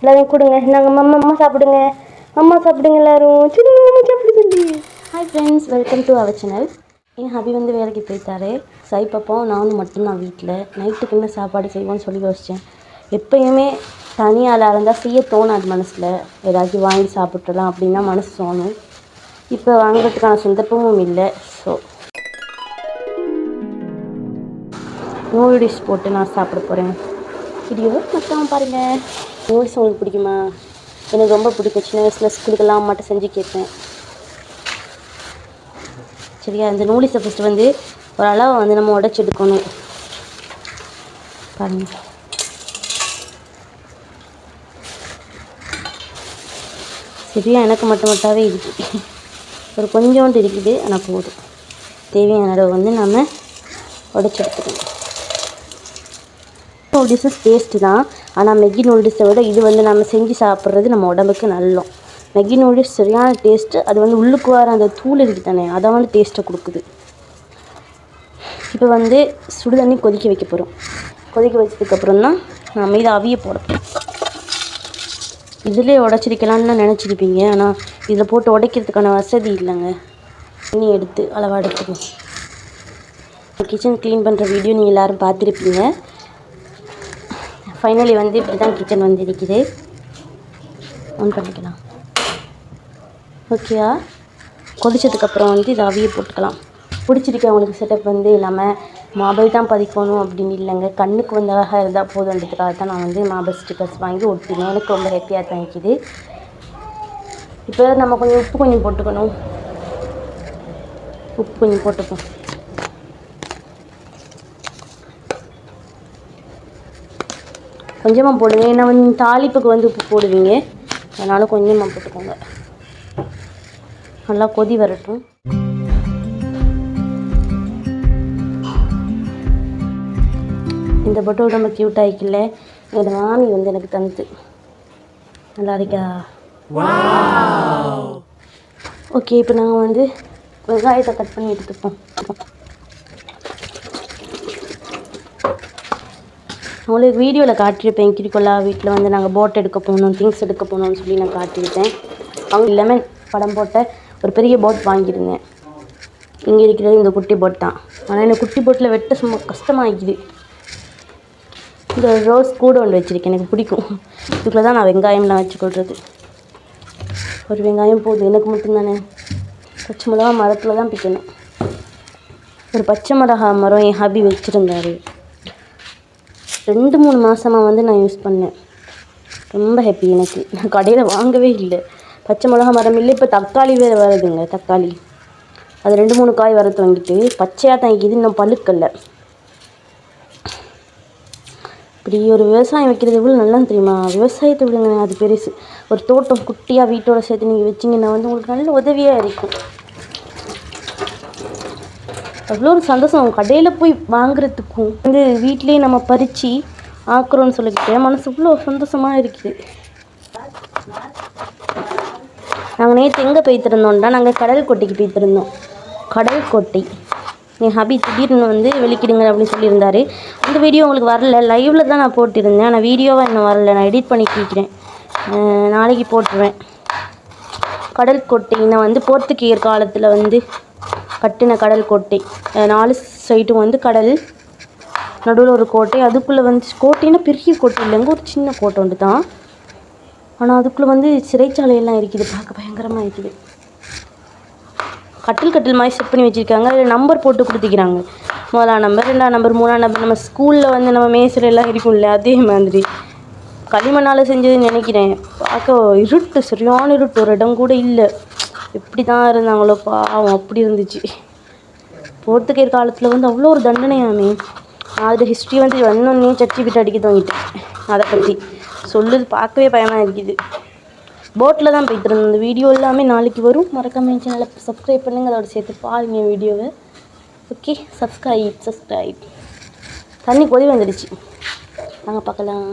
எல்லாரும் கொடுங்க. நாங்கள் மம்மா அம்மா சாப்பிடுங்க. அம்மா சாப்பிடுங்க எல்லாரும். சொல்லுங்க அம்மா சாப்பிடு சொல்லி. Hi friends welcome to our channel N hubby வந்து வேலைக்கு போயிட்டாரு. சை பாப்பாவும் நானும் மட்டும்தான் வீட்டில் நைட்டுக்கு என்ன சாப்பாடு செய்வோம்னு சொல்லி யோசித்தேன் எப்பயுமே தனியாளாக இருந்தால் செய்ய தோணாது மனசில். ஏதாச்சும் வாங்கி சாப்பிட்றலாம் அப்படின்னா மனசு தோணும். இப்போ வாங்குறதுக்கான சந்தர்ப்பமும் இல்லை. ஸோ நூடுல்ஸ் போட்டு நான் சாப்பிட போகிறேன் வீடியோ மொத்தமாக பாருங்கள் நூடுல்ஸ் உங்களுக்கு பிடிக்குமா? எனக்கு ரொம்ப பிடிக்கும். சின்ன வயசில் ஸ்கூலுக்கெல்லாம் அம்மாட்ட செஞ்சு கேட்பேன். சரியா? இந்த நூடுல்ஸை ஃபஸ்ட்டு வந்து ஒரு அளவை வந்து நம்ம உடச்சி எடுக்கணும். பாருங்க. சரியா? எனக்கு மட்டும் மட்டாவே இருக்குது ஒரு கொஞ்சோண்டு இருக்குது. ஆனால் போதும். தேவையான அளவு வந்து நம்ம உடச்சி எடுத்துக்கணும். நூடுல்ஸு டேஸ்ட்டு தான். ஆனால் மெக்கி நூடுல்ஸை விட இது வந்து நம்ம செஞ்சு சாப்பிட்றது நம்ம உடம்புக்கு நல்லோம். மெக்கி நூடுல்ஸ் சரியான டேஸ்ட்டு அது வந்து உள்ளுக்கு வர அந்த தூள் இருக்குது தானே அதை வந்து டேஸ்ட்டை கொடுக்குது. இப்போ வந்து சுடு தண்ணி கொதிக்க வைக்க போகிறோம் கொதிக்க வச்சதுக்கப்புறம் தான் நம்ம இதை அவிய போகிறோம் இதிலே உடச்சிருக்கலான்னு நினச்சிருப்பீங்க ஆனால் இதில் போட்டு உடைக்கிறதுக்கான வசதி இல்லைங்க. தண்ணி எடுத்து அளவாக எடுத்துக்கணும். கிச்சன் க்ளீன் பண்ணுற வீடியோ நீங்கள் எல்லோரும் பார்த்துருப்பீங்க. ஃபைனலி வந்து இப்படி தான் கிச்சன் வந்து இருக்குது ஆன் பண்ணிக்கலாம் ஓகேயா கொதிச்சதுக்கப்புறம் வந்து இதை அவியை போட்டுக்கலாம். பிடிச்சிருக்க அவங்களுக்கு செட்டப் வந்து இல்லாமல் மாபிள் தான் பதிக்கணும் அப்படின்னு இல்லைங்க. கண்ணுக்கு வந்து அழகாக இருந்தால் போதுன்றதுக்காக தான் நான் வந்து மாபிள் ஸ்டிக்கர்ஸ் வாங்கி ஒட்டினேன். எனக்கு ரொம்ப ஹாப்பியாக தான் இருக்குது. இப்போ நம்ம கொஞ்சம் உப்பு கொஞ்சம் போட்டுக்கணும். உப்பு கொஞ்சம் போட்டுப்போம். கொஞ்சமாக போடுங்க. ஏன்னா வந்து தாளிப்புக்கு வந்து உப்பு போடுவீங்க. அதனால் கொஞ்சமாக போட்டுக்கோங்க. நல்லா கொதி வரட்டும். இந்த பொட்டல் ரொம்ப க்யூட் ஆகிக்கல என்னோட மாமி வந்து எனக்கு தந்து நல்லா இருக்கா ஓகே இப்போ நாங்கள் வந்து வெங்காயத்தை கட் பண்ணி எடுத்துப்போம். உங்களுக்கு வீடியோவில் காட்டியிருப்பேன். கிரிக்கொல்லா வீட்டில் வந்து நாங்கள் போட் எடுக்க போகணும் திங்ஸ் எடுக்க போகணும்னு சொல்லி நான் காட்டியிருப்பேன். அவங்க லெமன் படம் போட்ட ஒரு பெரிய போட் வாங்கியிருந்தேன். இங்கே இருக்கிறது இந்த குட்டி போட் தான். ஆனால் இந்த குட்டி போட்டில் வெட்ட சும்மா கஷ்டமாகிக்குது இந்த ரோஸ் கூட ஒன்று வச்சுருக்கேன். எனக்கு பிடிக்கும். இதுக்குள்ளே தான் நான் வெங்காயம்லாம் வச்சுக்கொள்கிறது ஒரு வெங்காயம் போகுது எனக்கு மட்டும்தானே? பச்சை மிளகா மரத்தில் தான் பிக்கணும். ஒரு பச்சை மிளகா மரம் என் ஹாபி வச்சுருந்தாரு. ரெண்டு மூணு மாதமாக வந்து நான் யூஸ் பண்ணேன். ரொம்ப ஹாப்பி எனக்கு. நான் கடையில் வாங்கவே இல்லை. பச்சை மிளகா மரம் இல்லை இப்போ தக்காளி வேறு வருதுங்க தக்காளி. அது ரெண்டு மூணு காய் வர வாங்கிட்டு பச்சையாக தான் இன்னும் பழுக்கல்ல இப்படி ஒரு விவசாயம் வைக்கிறது எவ்வளோ நல்லா தெரியுமா? விவசாயத்தை விடுங்க அது பெருசு. ஒரு தோட்டம் குட்டியாக வீட்டோட சேர்த்து நீங்கள் வச்சிங்கன்னா வந்து உங்களுக்கு நல்ல உதவியாக இருக்கும். அவ்வளோ ஒரு சந்தோஷம். கடையில் போய் வாங்குறதுக்கும் வந்து வீட்லேயே நம்ம பறித்து ஆக்குறோன்னு சொல்லிக்கிட்டு மனசு இவ்வளோ சந்தோஷமாக இருக்குது. நாங்கள் நேற்று எங்கே போய்த்திருந்தோம்னா நாங்கள் கடல் கோட்டைக்கு போய்த்திருந்தோம் கடல் கோட்டை. என் ஹபி திடீர்னு வந்து வெளிக்கிடுங்க அப்படின்னு சொல்லியிருந்தார். அந்த வீடியோ உங்களுக்கு வரல. லைவில் தான் நான் போட்டிருந்தேன். ஆனால் வீடியோவாக இன்னும் வரல. நான் எடிட் பண்ணி கேட்குறேன் நாளைக்கு போட்டுருவேன். கடல் கோட்டைன்னா வந்து போர்த்துக்கியர் காலத்தில் வந்து கட்டின கடல் கோட்டை. நாலு சைட்டும் வந்து கடல் நடுவில் ஒரு கோட்டை. அதுக்குள்ளே வந்து கோட்டைன்னா பெரிய கோட்டை இல்லைங்க ஒரு சின்ன கோட்டை ஒன்று தான். ஆனால் அதுக்குள்ளே வந்து சிறைச்சாலையெல்லாம் இருக்குது. பார்க்க பயங்கரமாக இருக்குது. கட்டில் கட்டில் மாதிரி செட் பண்ணி வச்சுருக்காங்க. அதில் நம்பர் போட்டு கொடுத்துக்கிறாங்க. முதலாம் நம்பர் ரெண்டாம் நம்பர் மூணாம் நம்பர் நம்ம ஸ்கூலில் வந்து நம்ம மேய்ச்சல் எல்லாம் இருக்கும்ல அதே மாதிரி. களிமண்ணால் செஞ்சதுன்னு நினைக்கிறேன். பார்க்க இருட்டு சரியான இருட்டு. ஒரு இடம் கூட இல்லை. எப்படி தான் இருந்தாங்களோ பாவம் அப்படி இருந்துச்சு. போர்த்துகேர் காலத்தில் வந்து அவ்வளோ ஒரு தண்டனையாமே. அது ஹிஸ்ட்ரி வந்து இன்னொன்னே சர்ச்சி விட்டு அடிக்க தோங்கிட்டேன் அதை பற்றி சொல்லுது பார்க்கவே பயமாக இருக்குது. போட்டில் தான் போயிட்டு இருந்தோம் இந்த வீடியோ எல்லாமே நாளைக்கு வரும். மறக்காம என் சேனலை சப்ஸ்கிரைப் பண்ணுங்கள் அதோட சேர்த்து பாருங்க வீடியோவை ஓகே சப்ஸ்கிரைப் சப்ஸ்கிரைப் தண்ணி கொதி வந்துடுச்சு. நாங்கள் பார்க்கலாம்.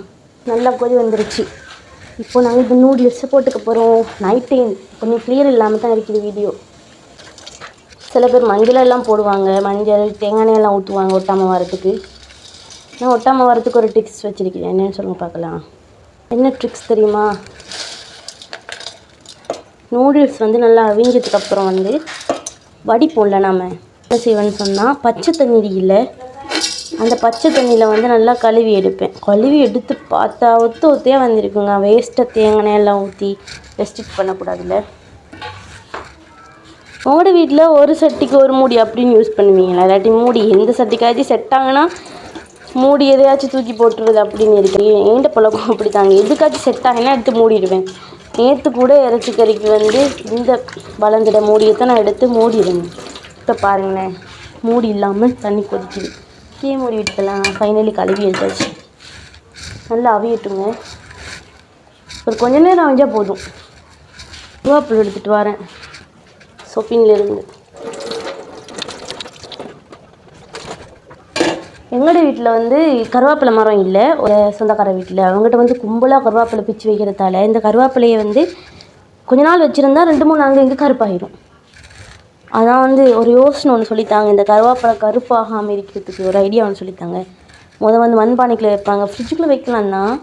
நல்லா கொதி வந்துடுச்சு. இப்போ நாங்கள் இப்போ நூடுல்ஸை போட்டுக்க போகிறோம் நைட் டைம் கொஞ்சம் கிளியர் இல்லாமல் தான் இருக்குது வீடியோ சில பேர் மஞ்சள் எல்லாம் போடுவாங்க. மஞ்சள் தேங்காய் எல்லாம் ஊற்றுவாங்க ஒட்டாமல் வரத்துக்கு. நான் ஒட்டாமல் வரத்துக்கு ஒரு ட்ரிக்ஸ் வச்சுருக்கேன் என்னன்னு சொல்லுங்க பார்க்கலாம். என்ன ட்ரிக்ஸ் தெரியுமா? நூடுல்ஸ் வந்து நல்லா அவிஞ்சதுக்கு அப்புறம் வந்து வடிப்போம்ல நாம். என்ன செய்வேன்னு சொன்னால் பச்சை தண்ணி இல்லை அந்த பச்சை தண்ணியில் வந்து நல்லா கழுவி எடுப்பேன். கழுவி எடுத்து பார்த்தா ஒத்து ஒத்தையாக வந்திருக்குங்க. வேஸ்ட்டாக தேங்காய் எல்லாம் ஊற்றி ரெஸ்ட்ரிக்ட் பண்ணக்கூடாதுல்ல. உங்களோட வீட்டில் ஒரு சட்டிக்கு ஒரு மூடி அப்படின்னு யூஸ் பண்ணுவீங்களா? இல்லாட்டி மூடி எந்த சட்டிக்காச்சும் செட் ஆகுனா மூடி எதையாச்சும் தூக்கி போட்டுருது அப்படின்னு இருக்கு ஏண்ட பழக்கம் அப்படி தாங்க எதுக்காச்சும் செட் ஆகினா எடுத்து மூடிடுவேன். நேற்று கூட இறைச்சி கறிக்கு வந்து இந்த வளர்ந்துட மூடியை தான் நான் எடுத்து மூடிடுவேன். இப்போ பாருங்களேன். மூடி இல்லாமல் தண்ணி கொதிக்குது. கீழே மூடி விட்டுக்கலாம் ஃபைனலி கழுவி எடுத்தாச்சு. நல்லா அவியட்டுங்க. ஒரு கொஞ்ச நேரம் அவிஞ்சால் போதும். கருவேப்பிலை எடுத்துகிட்டு வரேன். சொப்பின்லேருந்து எங்களோட வீட்டில் வந்து கருவேப்பிலை மரம் இல்லை. ஒரு சொந்தக்கார வீட்டில் அவங்ககிட்ட வந்து கும்பலாக கருவேப்பிலை பிச்சு வைக்கிறதால இந்த கருவேப்பிலையை வந்து கொஞ்ச நாள் வச்சுருந்தா ரெண்டு மூணு நாள் இங்கே கருப்பாயிடும் அதான் வந்து ஒரு யோசனை ஒன்று சொல்லித்தாங்க. இந்த கருவேப்பிலை கருப்பாகாமல் இருக்கிறதுக்கு ஒரு ஐடியா ஒன்று சொல்லித்தாங்க. முதல் வந்து மண்பானைக்குள்ளே வைப்பாங்க. ஃப்ரிட்ஜுக்குள்ளே வைக்கலாம் தான்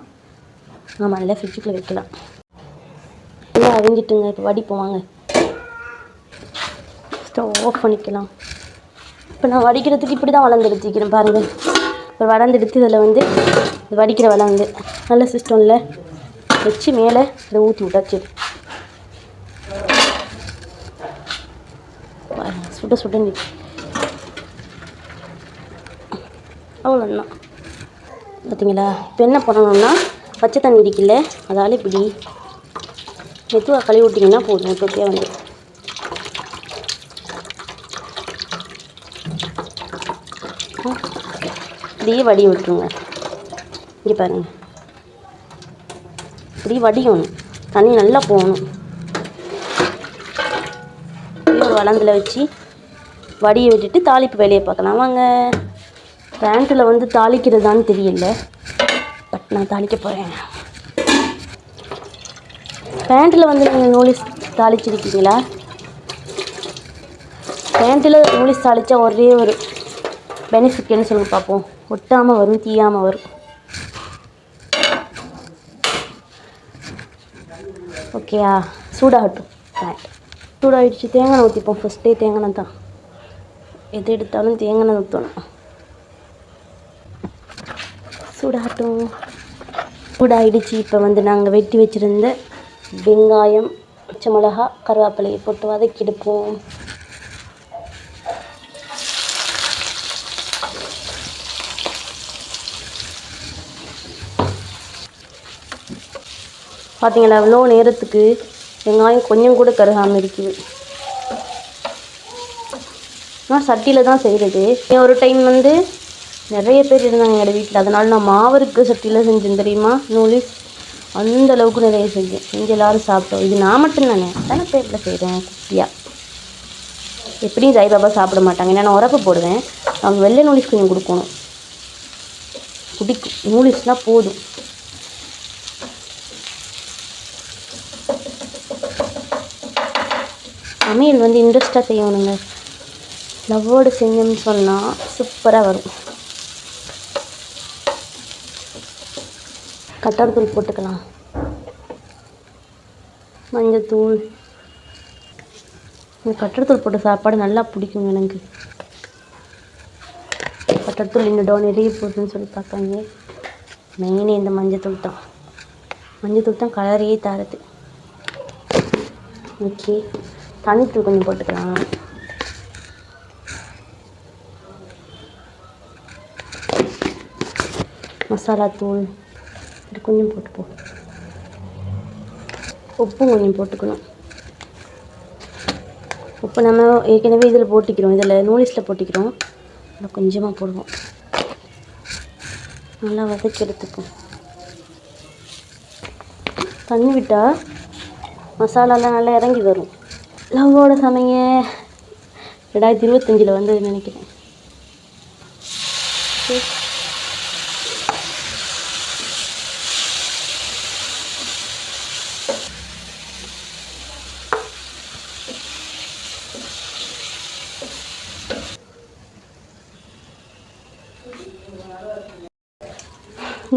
ஆமாம் இல்லை ஃப்ரிட்ஜுக்குள்ளே வைக்கலாம். இல்லை அவிஞ்சிட்டுங்க. இப்போ வடிப்போம் வாங்க. ஸ்டவ் ஆஃப் பண்ணிக்கலாம். இப்போ நான் வடிக்கிறதுக்கு இப்படி தான் வளர்ந்து எடுத்துக்கிறேன் பாருங்கள் இப்போ வளர்ந்து எடுத்து இதில் வந்து வடிக்கிற வளர்ந்து நல்ல சிஸ்டமில் வச்சு மேலே இதை ஊற்றி விட்டாச்சு. சுட சுட நிற்கு அவ்வளோதான் பார்த்தீங்களா இப்போ என்ன பண்ணணும்னா பச்சை தண்ணி இருக்குல்ல அதால் இப்படி மெதுவாக கழுவி விட்டிங்கன்னா போதும் தொட்டியாக வந்து. இப்படியே வடி விட்டுருங்க. இங்கே பாருங்கள் இப்படி வடியணும். தண்ணி நல்லா போகணும். இப்படியே ஒரு வளந்தில் வச்சு வடியை விட்டுட்டு தாளிப்பு வேலையை பார்க்கலாம். வாங்க. பேண்ட்டில் வந்து தாளிக்கிறதான்னு தெரியல. பட் நான் தாளிக்க போகிறேன் பேண்ட்டில் வந்து நீங்கள் நூலிஸ் தாளிச்சிருக்கீங்களா? பேண்ட்டில் நூலிஸ் தாளித்தா ஒரே ஒரு பெனிஃபிட் என்ன பார்ப்போம். ஒட்டாமல் வரும் தீயாமல் வரும். ஓகேயா சூடாகட்டும். பேண்ட் சூடாகிடுச்சு தேங்காய் ஊற்றிப்போம் ஃபஸ்ட்டே தேங்காய் தான் எது எடுத்தாலும் தேங்காய் ஊற்றணும். சூடாகட்டும். சூடாகிடுச்சு இப்போ வந்து நாங்கள் வெட்டி வச்சுருந்த வெங்காயம் பச்சை மிளகா கருவேப்பிலையை போட்டு வதக்கி எடுப்போம். பார்த்தீங்களா இவ்வளோ நேரத்துக்கு வெங்காயம் கொஞ்சம் கூட கருகாமல் இருக்குது. நான் சட்டியில் தான் செய்கிறது ஒரு டைம் வந்து நிறைய பேர் இருந்தாங்க எங்களோட வீட்டில் அதனால் நான் மாவருக்கு சட்டியில் செஞ்சேன் தெரியுமா? நூலிஸ் அந்த அளவுக்கு நிறைய செஞ்சேன். செஞ்சு எல்லோரும் சாப்பிட்டோம். இது நான் மட்டும் தானே. தானே பேரில் செய்கிறேன் குட்டியாக எப்படியும் சாய்பாபா சாப்பிட மாட்டாங்க. ஏன்னா நான் உரப்பு போடுவேன். அவங்க வெள்ளை நூலிஸ் கொஞ்சம் கொடுக்கணும். பிடிக்கும் நூலிஸ்னால் போதும். சமையல் வந்து இன்ட்ரெஸ்ட்டாக செய்யணுங்க. லவ்வோடு செஞ்சோம்னு சொன்னால் சூப்பராக வரும். கட்டார்தூள் போட்டுக்கலாம். மஞ்சத்தூள் இந்த கட்டடத்தூள் போட்ட சாப்பாடு நல்லா பிடிக்கும் எனக்கு. கட்டடத்தூள் இந்த டோன் நிறைய போகுதுன்னு சொல்லி பார்க்காங்க மெயினே இந்த மஞ்சத்தூள் தான். மஞ்சத்தூள் தான் கலரையே தருது. ஓகே தனித்தூள் கொஞ்சம் போட்டுக்கலாம். மசாலா தூள். இது கொஞ்சம் போட்டுப்போம் உப்பு கொஞ்சம் போட்டுக்கணும். உப்பு நம்ம ஏற்கனவே இதில் போட்டிக்கிறோம். இதில் நூலிஸில் போட்டிக்கிறோம். அதில் கொஞ்சமாக போடுவோம். நல்லா வதக்கி எடுத்துப்போம். தண்ணி விட்டால் மசாலாலாம் நல்லா இறங்கி வரும். லவ்வோட சமைங்க ரெண்டாயிரத்தி இருபத்தஞ்சில் வந்து நினைக்கிறேன்.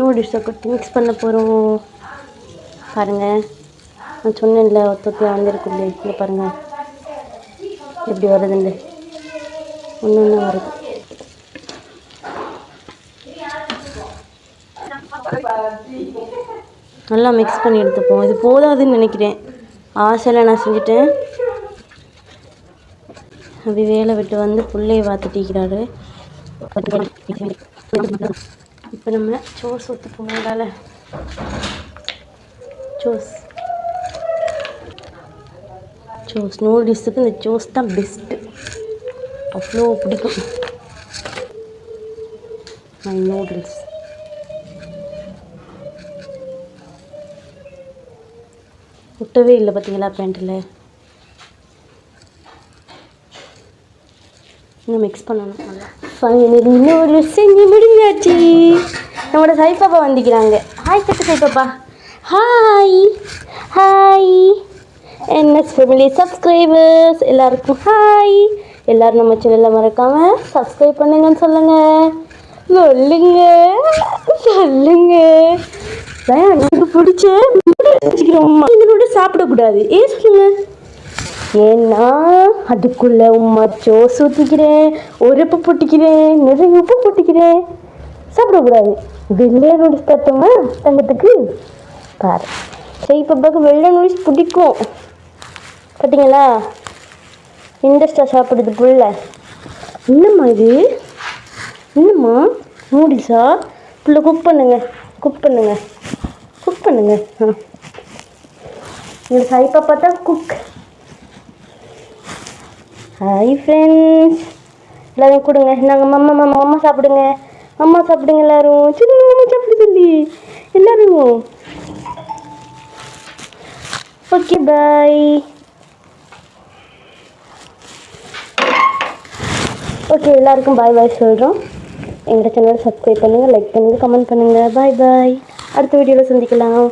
சரி. டிஷ்ஷை கொடுத்து மிக்ஸ் பண்ண போகிறோம் பாருங்கள் நான் சொன்னேன்ல ஒத்தொத்தையாக வந்திருக்குல்ல இங்கே பாருங்கள் எப்படி வருதுண்டு ஒன்று ஒன்று வருது. நல்லா மிக்ஸ் பண்ணி எடுத்துப்போம். இது போதாதுன்னு நினைக்கிறேன். ஆசையில் நான் செஞ்சுட்டேன். அப்படி வேலை விட்டு வந்து பிள்ளையை பார்த்துட்டிக்கிறாரு இப்போ நம்ம சோஸ் ஊற்றி போனால சோஸ் சோஸ் நூடுல்ஸுக்கு இந்த சோஸ் தான் பெஸ்ட்டு அவ்வளோ பிடிக்கும். மை நூடுல்ஸ் ஒட்டவே இல்லை பார்த்தீங்களா பேண்ட்டில் இன்னும் மிக்ஸ் பண்ணணும். நல்லா எனக்கு இன்னொரு செஞ்சு முடிஞ்சாச்சு. நம்மளோட சைப்பாப்பா வந்திக்கிறாங்க ஹாய் கட்டு சைப்பாப்பா hi hi NS family subscribers எல்லாருக்கும் ஹாய் எல்லோரும் நம்ம சேனலில் மறக்காமல் சப்ஸ்கிரைப் பண்ணுங்கன்னு சொல்லுங்கள் சொல்லுங்க. சொல்லுங்க. எனக்கு பிடிச்ச வச்சுக்கிறோம் சாப்பிடக்கூடாது. ஏன் சொல்லுங்கள் ஏன்னா அதுக்குள்ள உம்மா ஜோஸ் ஊற்றிக்கிறேன் ஒரு உப்பு பொட்டிக்கிறேன் நிறைய உப்பு பொட்டிக்கிறேன். சாப்பிடக்கூடாது வெள்ளை நூடுல்ஸ் தட்டோமா? தங்கத்துக்கு? பாரு. சரி பாப்பாக்கு வெள்ளை நூடுல்ஸ் பிடிக்கும். பார்த்தீங்களா இன்ட்ரெஸ்டாக சாப்பிடுது புள்ள என்னம்மா இது? என்னம்மா? நூடுல்ஸா புள்ள குக் பண்ணுங்க. குக் பண்ணுங்க. குக் பண்ணுங்க. ஆ. எங்கள் சாய் பார்த்தா குக் ஹாய் ஃப்ரெண்ட்ஸ் எல்லோரும் கொடுங்க. நாங்கள் மம்மா மம்மா அம்மா சாப்பிடுங்க. அம்மா சாப்பிடுங்க எல்லோரும். சின்ன அம்மா சாப்பிடு சொல்லி. எல்லோரும். ஓகே பாய் ஓகே எல்லாருக்கும் பாய் பாய் சொல்கிறோம் எங்களோட சேனலை சப்ஸ்கிரைப் பண்ணுங்கள் லைக் பண்ணுங்கள் கமெண்ட் பண்ணுங்கள் பாய் பாய் அடுத்த வீடியோவில் சந்திக்கலாம்.